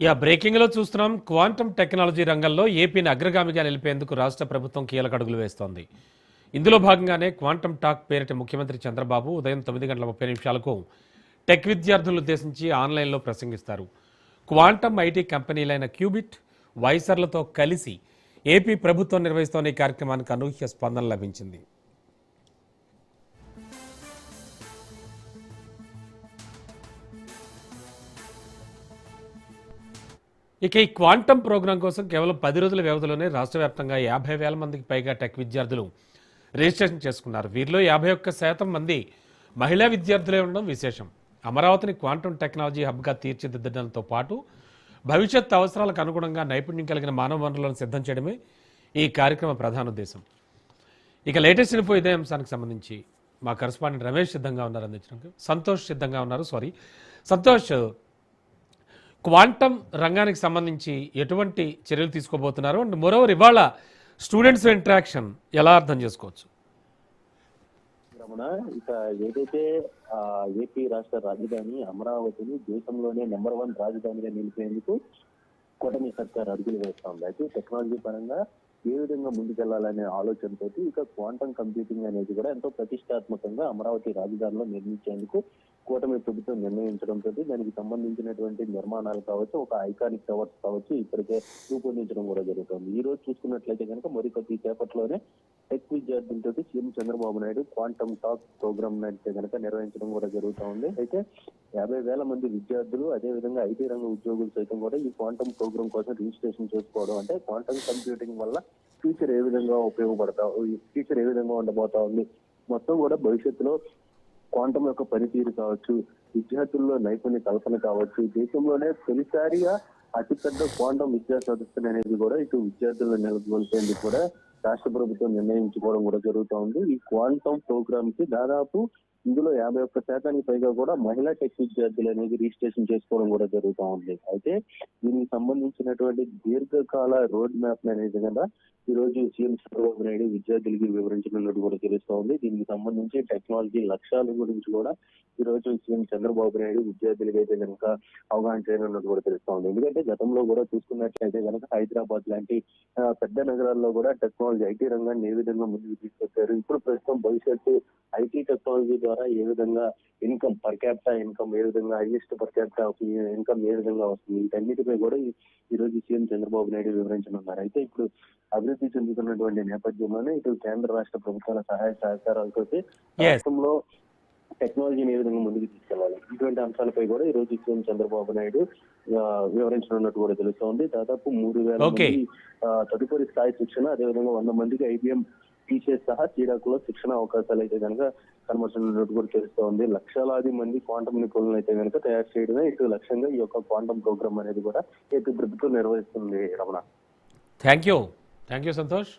Yeah బ్రేకింగ్లో చూస్తున్నాం. Quantum technology రంగంలో ఏపీని అగ్రగామిగా నిలిపేందుకు రాష్ట్ర ప్రభుత్వం కీలక అడుగులు వేస్తోంది. ఇందులో భాగంగానే క్వాంటమ్ టాక్ పేరిట ముఖ్యమంత్రి చంద్రబాబు ఉదయం తొమ్మిది గంటల ముప్పై నిమిషాలకు టెక్ విద్యార్థులను ఉద్దేశించి ఆన్లైన్లో ప్రసంగిస్తారు. క్వాంటమ్ ఐటీ కంపెనీలైన క్యూబిట్ వైసర్లతో కలిసి ఏపీ ప్రభుత్వం నిర్వహిస్తోన్న ఈ కార్యక్రమానికి అనూహ్య స్పందన లభించింది. ఇక ఈ క్వాంటమ్ ప్రోగ్రాం కోసం కేవలం పది రోజుల వ్యవధిలోనే రాష్ట్ర వ్యాప్తంగా యాభై వేల మందికి పైగా టెక్ విద్యార్థులు రిజిస్ట్రేషన్ చేసుకున్నారు. వీరిలో యాభై ఒక్క శాతం మంది మహిళా విద్యార్థులే ఉండడం విశేషం. అమరావతిని క్వాంటమ్ టెక్నాలజీ హబ్గా తీర్చిదిద్దడంతో పాటు భవిష్యత్ అవసరాలకు అనుగుణంగా నైపుణ్యం కలిగిన మానవ వనరులను సిద్ధం చేయడమే ఈ కార్యక్రమ ప్రధాన ఉద్దేశం. ఇక లేటెస్ట్ ఇన్ఫో ఇదే అంశానికి సంబంధించి మా కరస్పాండెంట్ రమేష్ సిద్ధంగా ఉన్నారు అందించడానికి. సంతోష్ సిద్ధంగా ఉన్నారు. సారీ సంతోష్ క్వాంటమ్ రంగానికి సంబంధించి ఎటువంటి చర్యలు తీసుకోబోతున్నారు? అండ్ మోరోవర్ ఇవాళ స్టూడెంట్స్ ఇంటరాక్షన్ ఎలా అర్థం చేసుకోవచ్చు? రమణ ఇక ఏదైతే ఏపీ రాష్ట్ర రాజధాని అమరావతిని దేశంలోనే నెంబర్ వన్ రాజధానిగా నిలిపేందుకు కూటమి సర్కార్ అడుగులు వేస్తా ఉంది. అయితే టెక్నాలజీ పరంగా ఏ విధంగా ముందుకెళ్ళాలనే ఆలోచనతో ఇక క్వాంటమ్ కంప్యూటింగ్ అనేది కూడా ఎంతో ప్రతిష్టాత్మకంగా అమరావతి రాజధానిలో నిర్మించేందుకు కూటమి ప్రభుత్వం నిర్ణయించడంతో దానికి సంబంధించినటువంటి నిర్మాణాలు కావచ్చు ఒక ఐకానిక్ టవర్స్ కావచ్చు ఇప్పటికే రూపొందించడం కూడా జరుగుతుంది. ఈ రోజు చూసుకున్నట్లయితే కనుక మరికొద్ది సేపట్లోనే టెక్ విద్యార్థులతో CM Chandrababu Naidu quantum talk programme అయితే కనుక నిర్వహించడం కూడా జరుగుతూ ఉంది అయితే యాభై వేల మంది విద్యార్థులు అదే విధంగా ఐటీ రంగ ఉద్యోగులు సైతం కూడా ఈ క్వాంటమ్ ప్రోగ్రామ్ కోసం రిజిస్ట్రేషన్ చేసుకోవడం అంటే క్వాంటమ్ కంప్యూటింగ్ వల్ల ఫ్యూచర్ ఏ విధంగా ఉపయోగపడతా ఫ్యూచర్ ఏ విధంగా ఉండబోతా ఉంది. మొత్తం కూడా భవిష్యత్తులో క్వాంటమ్ యొక్క పనితీరు కావచ్చు విద్యార్థుల్లో నైపుణ్య కల్పన కావచ్చు దేశంలోనే తొలిసారిగా అతిపెద్ద క్వాంటమ్ విద్యా సదస్సులు అనేది కూడా ఇటు విద్యార్థులను నెలకొల్పేందుకు కూడా రాష్ట్ర ప్రభుత్వం నిర్ణయించుకోవడం కూడా జరుగుతూ ఉంది. ఈ క్వాంటమ్ ప్రోగ్రామ్కి దాదాపు ఇందులో యాభై ఒక్క శాతానికి పైగా కూడా మహిళా టెక్ విద్యార్థులు అనేది రిజిస్ట్రేషన్ చేసుకోవడం కూడా జరుగుతూ ఉంది. అయితే సంబంధించినటువంటి దీర్ఘకాల రోడ్ మ్యాప్ అనేది కదా ఈ రోజు సీఎం చంద్రబాబు నాయుడు విద్యార్థులకి వివరించనున్నట్టు కూడా తెలుస్తా ఉంది దీనికి సంబంధించి టెక్నాలజీ లక్ష్యాల గురించి కూడా ఈ రోజు సీఎం చంద్రబాబు నాయుడు విద్యార్థులకి అయితే కనుక అవగాహన చేయనున్నట్టు కూడా తెలుస్తా ఉంది ఎందుకంటే గతంలో కూడా చూసుకున్నట్లయితే కనుక హైదరాబాద్ లాంటి పెద్ద నగరాల్లో కూడా టెక్నాలజీ ఐటీ రంగాన్ని ఏ విధంగా ముందుకు తీసుకొచ్చారు? ఇప్పుడు ప్రస్తుతం భవిష్యత్తు ఐటీ టెక్నాలజీ ద్వారా ఏ విధంగా ఇన్కమ్ పర్ క్యాపిటా ఇన్కమ్ ఏ విధంగా హైయెస్ట్ పర్ క్యాపిటా ఇన్కమ్ ఏ విధంగా వస్తుంది? వీటన్నిటిపై కూడా ఈ- రోజు సీఎం చంద్రబాబు నాయుడు వివరించనున్నారు. అయితే ఇప్పుడు అభివృద్ధి చెందుతున్నటువంటి నేపథ్యంలోనే ఇటు కేంద్ర రాష్ట్ర ప్రభుత్వాల సహాయ సహకారాలతో రాష్ట్రంలో టెక్నాలజీని ఏ విధంగా ముందుకు తీసుకెళ్ళాలి ఇటువంటి అంశాలపై కూడా ఈ రోజు సీఎం చంద్రబాబు నాయుడు వివరించనున్నట్టు కూడా తెలుస్తోంది. దాదాపు మూడు వేల. మంది తదుపరి స్థాయి శిక్షణ అదేవిధంగా వంద మందికి ఐబీఎం టీచర్స్ సహా క్రీడాకుల శిక్షణ అవకాశాలు అయితే కనుక కనబడుతున్నట్టు కూడా తెలుస్తోంది లక్షలాది మంది క్వాంటమ్ నిపుణులను అయితే కనుక తయారు చేయడమే ఇటు లక్ష్యంగా ఈ యొక్క క్వాంటమ్ ప్రోగ్రామ్ అనేది కూడా ఏపీ ప్రభుత్వం నిర్వహిస్తుంది Ramana. Thank you thank you Santosh